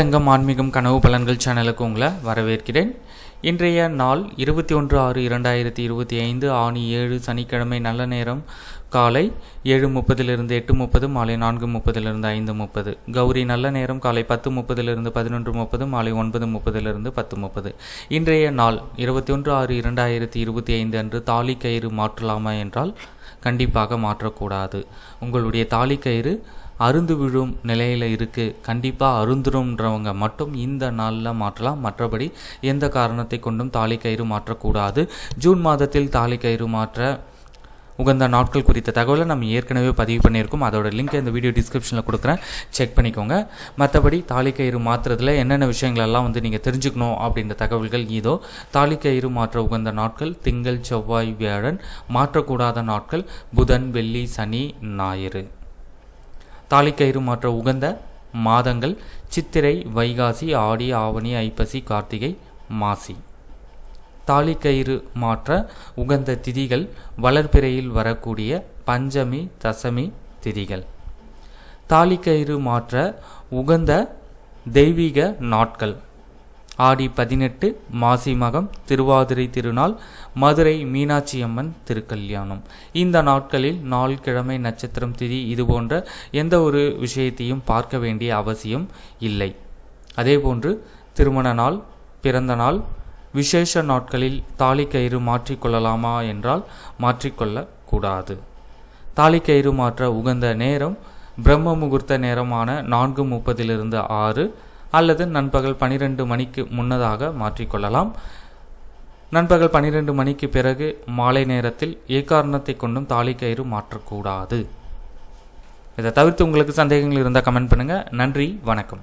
அந்தரங்கம் ஆன்மீகம் கனவு பலன்கள் சேனலுக்கு உங்களை வரவேற்கிறேன். இன்றைய நாள் இருபத்தி ஒன்று ஆறு இரண்டாயிரத்தி இருபத்தி ஐந்து ஆணி ஏழு சனிக்கிழமை நல்ல நேரம் காலை ஏழு முப்பதிலிருந்து எட்டு முப்பது மாலை நான்கு முப்பதிலிருந்து ஐந்து முப்பது. கௌரி நல்ல நேரம் காலை பத்து முப்பதிலிருந்து பதினொன்று முப்பது மாலை ஒன்பது முப்பதிலிருந்து பத்து முப்பது. இன்றைய நாள் இருபத்தி ஒன்று ஆறு இரண்டாயிரத்தி இருபத்தி ஐந்து அன்று தாலி கயிறு மாற்றலாமா என்றால் கண்டிப்பாக மாற்றக்கூடாது. உங்களுடைய தாலி கயிறு அருந்து விழும் நிலையில் இருக்குது கண்டிப்பாக அருந்துரும்ன்றவங்க மட்டும் இந்த நாளில் மாற்றலாம். மற்றபடி எந்த காரணத்தை கொண்டும் தாலி கயிறு மாற்றக்கூடாது. ஜூன் மாதத்தில் தாலி கயிறு மாற்ற உகந்த நாட்கள் குறித்த தகவலை நம்ம ஏற்கனவே பதிவு பண்ணியிருக்கோம். அதோட லிங்க் இந்த வீடியோ டிஸ்கிரிப்ஷனில் கொடுக்குறேன். செக் பண்ணிக்கோங்க. மற்றபடி தாலி கயிறு மாற்றுறதுல என்னென்ன விஷயங்களெல்லாம் வந்து நீங்கள் தெரிஞ்சுக்கணும் அப்படின்ற தகவல்கள் இதோ. தாலி கயிறு மாற்ற உகந்த நாட்கள் திங்கள் செவ்வாய் வியாழன் மாற்றக்கூடாத நாட்கள் புதன் வெள்ளி சனி ஞாயிறு. தாலிக்கயிறு மாற்ற உகந்த மாதங்கள் சித்திரை வைகாசி ஆடி ஆவணி ஐப்பசி கார்த்திகை மாசி. தாலிக்கயிறு மாற்ற உகந்த திதிகள் வளர்பிறையில் வரக்கூடிய பஞ்சமி தசமி திதிகள். தாலிக்கயிறு மாற்ற உகந்த தெய்வீக நாட்கள். ஆடி பதினெட்டு மாசி மகம் திருவாதிரை திருநாள் மதுரை மீனாட்சி அம்மன் திருக்கல்யாணம். இந்த நாட்களில் நாள் கிழமை நட்சத்திரம் திதி இது போன்ற எந்த ஒரு விஷயத்தையும் பார்க்க வேண்டிய அவசியம் இல்லை. அதேபோன்று திருமண நாள் பிறந்த நாள் விசேஷ நாட்களில் தாலி கயிறு மாற்றிக்கொள்ளலாமா என்றால் மாற்றிக்கொள்ளக்கூடாது. தாலி கயிறு மாற்ற உகந்த நேரம் பிரம்ம முகூர்த்த நேரமான நான்கு முப்பதிலிருந்து ஆறு அல்லது நண்பகல் பனிரெண்டு மணிக்கு முன்னதாக மாற்றிக்கொள்ளலாம். நண்பகல் பனிரெண்டு மணிக்கு பிறகு மாலை நேரத்தில் ஏக்காரணத்தை கொண்டும் தாலி கயிறு மாற்றக்கூடாது. இதை தவிர்த்து உங்களுக்கு சந்தேகங்கள் இருந்தால் கமெண்ட் பண்ணுங்கள் நன்றி வணக்கம்.